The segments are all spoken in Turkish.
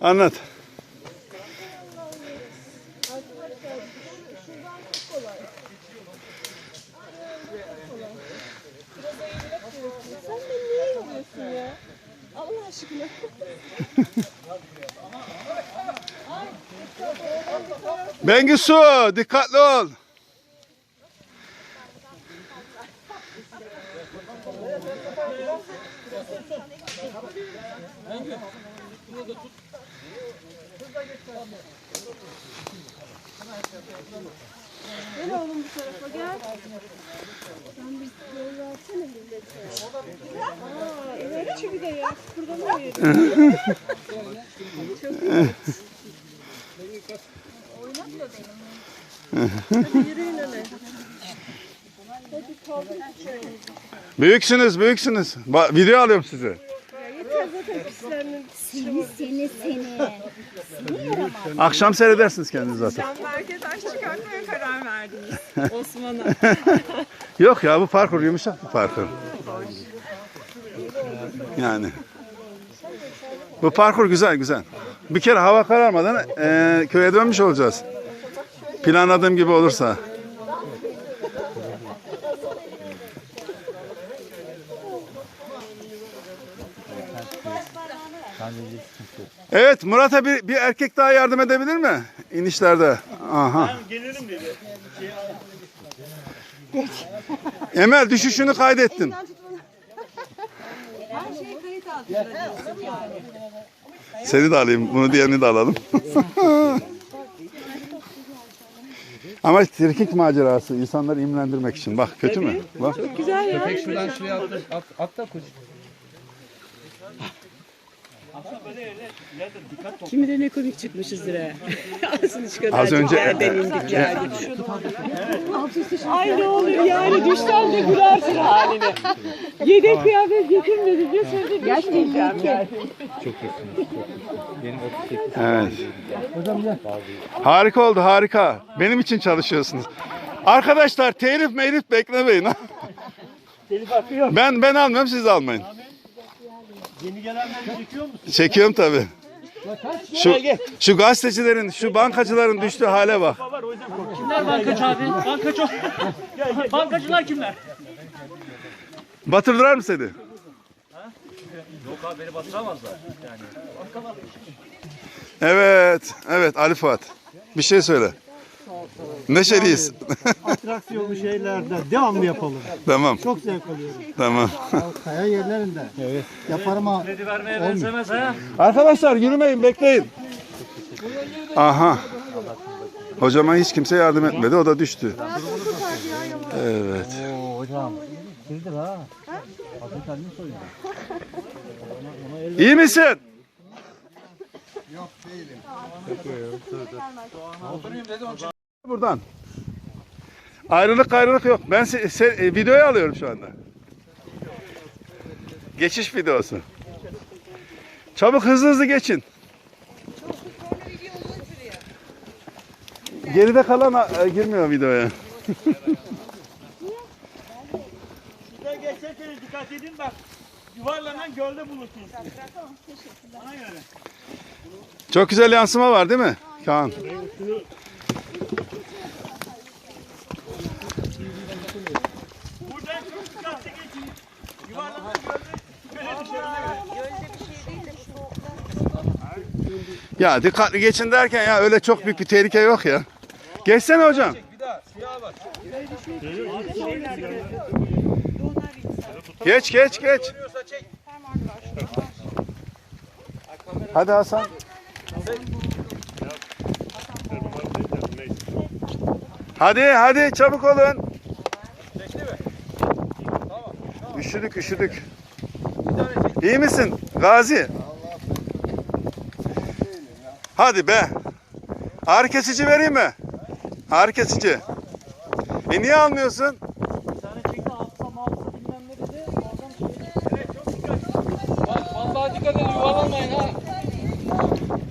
Anlat. Allah aşkına. Bengisu dikkatli ol. Gel oğlum bu tarafa gel. Sen bir yol versene millete. Aa, ileri bir de ya. Kıpırdamayın. Çok iyi. Yürüyün öne. Hadi kalkın şöyle. Büyüksünüz, büyüksünüz. Ba- video alıyorum sizi. Ya yeter zaten pislendim. Seni seni seni. Seni yaramaz. Akşam seyredersiniz kendiniz zaten. Sen merkezden çıkartmaya karar verdiniz Osman'a. Yok ya bu parkur yumuşak bir parkur. Yani. Bu parkur güzel güzel. Bir kere hava kararmadan eee, köye dönmüş olacağız. Planladığım gibi olursa. Evet Murat'a bir, bir erkek daha yardım edebilir mi? İnişlerde. Aha. Emel düşüşünü kaydettim. Seni de alayım. Bunu diğerini de alalım. Ama trikik macerası insanları imlendirmek için. Bak kötü mü? Bak. Tek şuradan şuraya at, at, at da koş. Kimi de ne komik çıkmışızdır ha. Şu kadar Az önce- yerden indik yani. Ay ne olur yani düşsen de gülersin haline. Yedek kıyafet getirmedi diye söyledim. Gerçekten yani. Evet. Harika oldu harika. Benim için çalışıyorsunuz. Arkadaşlar telif meylif beklemeyin. ha. Ben ben almıyorum siz almayın. Yeni gelenleri çekiyor musun? Çekiyorum tabii. Şu, şu gazetecilerin, şu bankacıların düştüğü hale bak. Kimler bankacı abi? Bankacı. Bankacılar kimler? Batırdılar mı seni? Yok abi beni batıramazlar. Yani. Evet, evet Ali Fuat. Bir şey söyle. Neşeliyiz. Atraksiyonlu şeylerde devamlı yapalım. tamam, Çok zevk alıyorum. tamam. Kaya yerlerinde. Evet. Yaparım ha. Kredi vermeye benzemez ha. Arkadaşlar yürümeyin, bekleyin. Aha. Hocama hiç kimse yardım etmedi, o da düştü. Evet. İyi misin? Buradan. Ayrılık ayrılık yok. Ben se- se- e, videoyu alıyorum şu anda. Geçiş videosu. Çabuk hızlı hızlı geçin. Geride kalan e, girmiyor videoya. Size geçerseniz dikkat edin bak. Yuvarlanan gölde bulursunuz. Göre. Çok güzel yansıma var değil mi Kaan? Ya dikkatli geçin derken ya öyle çok büyük bir tehlike yok ya. Geçsene hocam. Geç geç geç. Hadi Hasan. Hadi hadi çabuk olun. Üşüdük üşüdük. İyi misin Gazi? Hadi be. Ağrı kesici vereyim mi? Ağrı kesici. E niye almıyorsun? Bak vallahi dikkat edin yuvarlanmayın ha.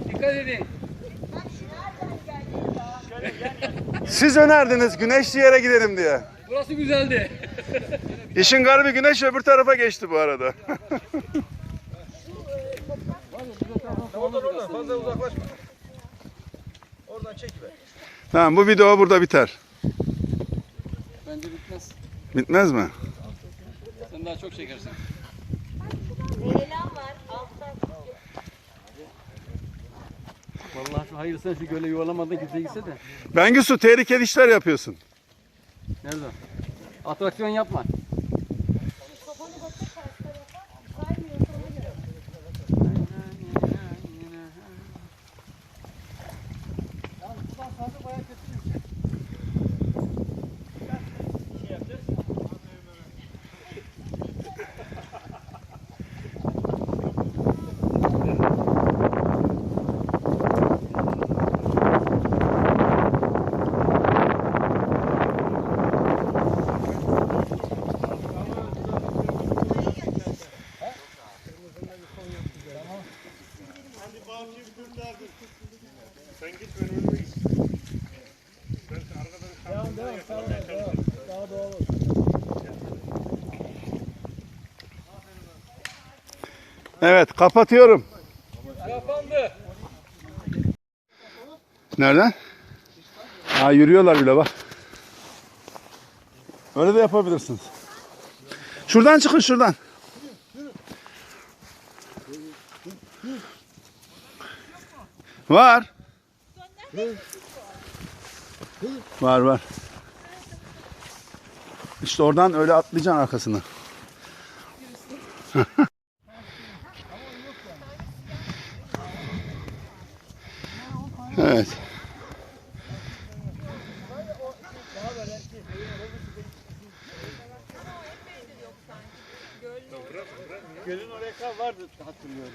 Dikkat edin. Siz önerdiniz güneşli yere gidelim diye. Burası güzeldi. İşin garibi güneş öbür tarafa geçti bu arada. Oradan oradan fazla uzaklaşma. Oradan çekiver. Tamam bu video burada biter. Bence bitmez. Bitmez mi? Sen daha çok çekersin. Vallahi şu hayır sen şu göle yuvarlamadın kimse gitse de. Bengisu tehlikeli işler yapıyorsun. Nerede? Atraksiyon yapma. Evet kapatıyorum. Kapandı. Nereden? Ha yürüyorlar bile bak. Öyle de yapabilirsiniz. Şuradan çıkın şuradan. Var. Var var. İşte oradan öyle atlayacaksın arkasına. evet. Gölün oraya kadar vardı hatırlıyorum.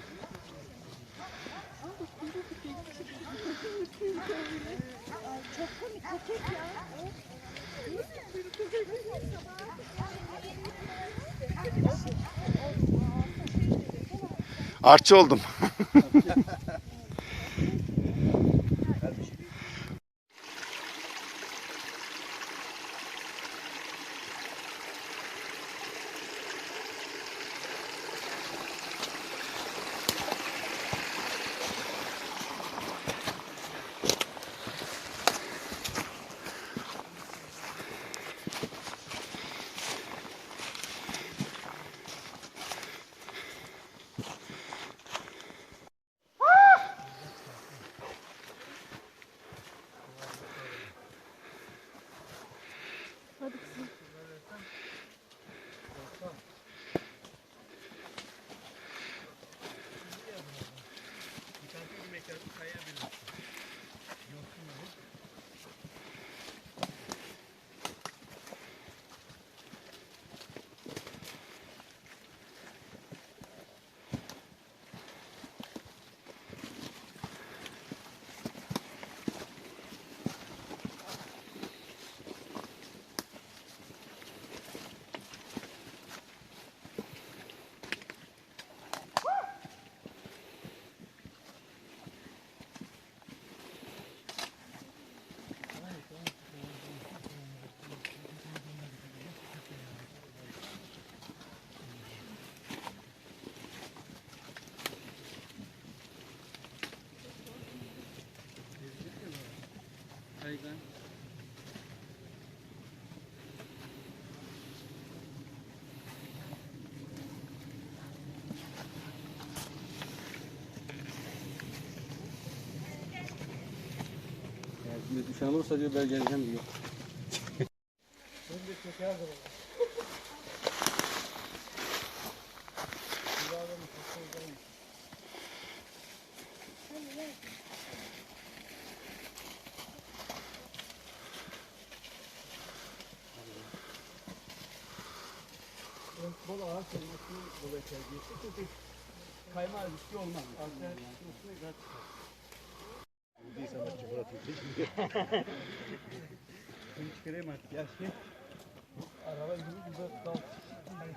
Artçı oldum. tekrar bu kayabilir. Yosun olur. Kaygan. Ya şimdi düşen olursa diyor ben geleceğim diyor. geçti. Çünkü kaymağı riski olmaz. Değil sanatçı Murat Ülke. Bunu çıkarayım artık ya. Şey. Araba gibi güzel dal.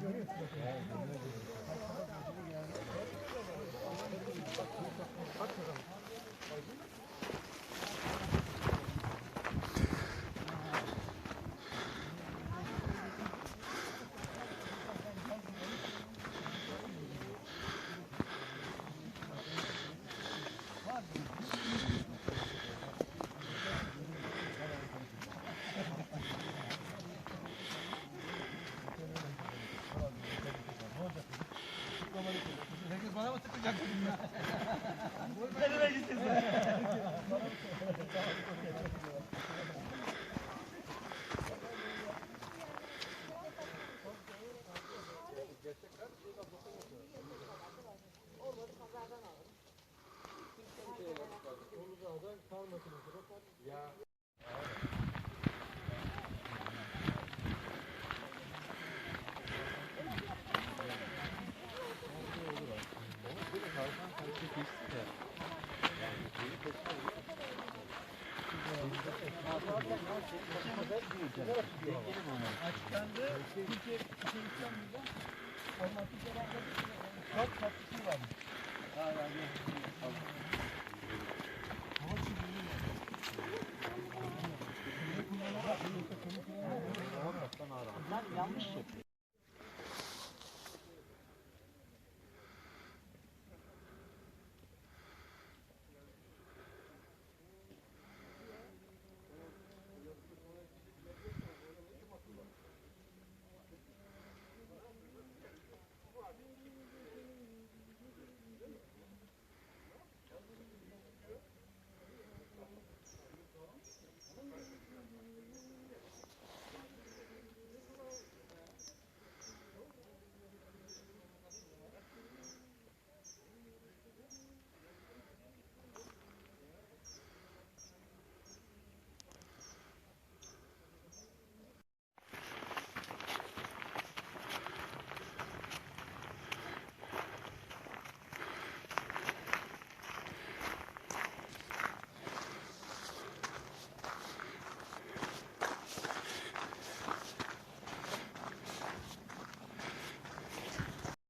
Görüyorsun. Açıklandı. Türkiye Türkistan Müzesi. Formatı cevapları. Çok tatlısı var. Ha, yani.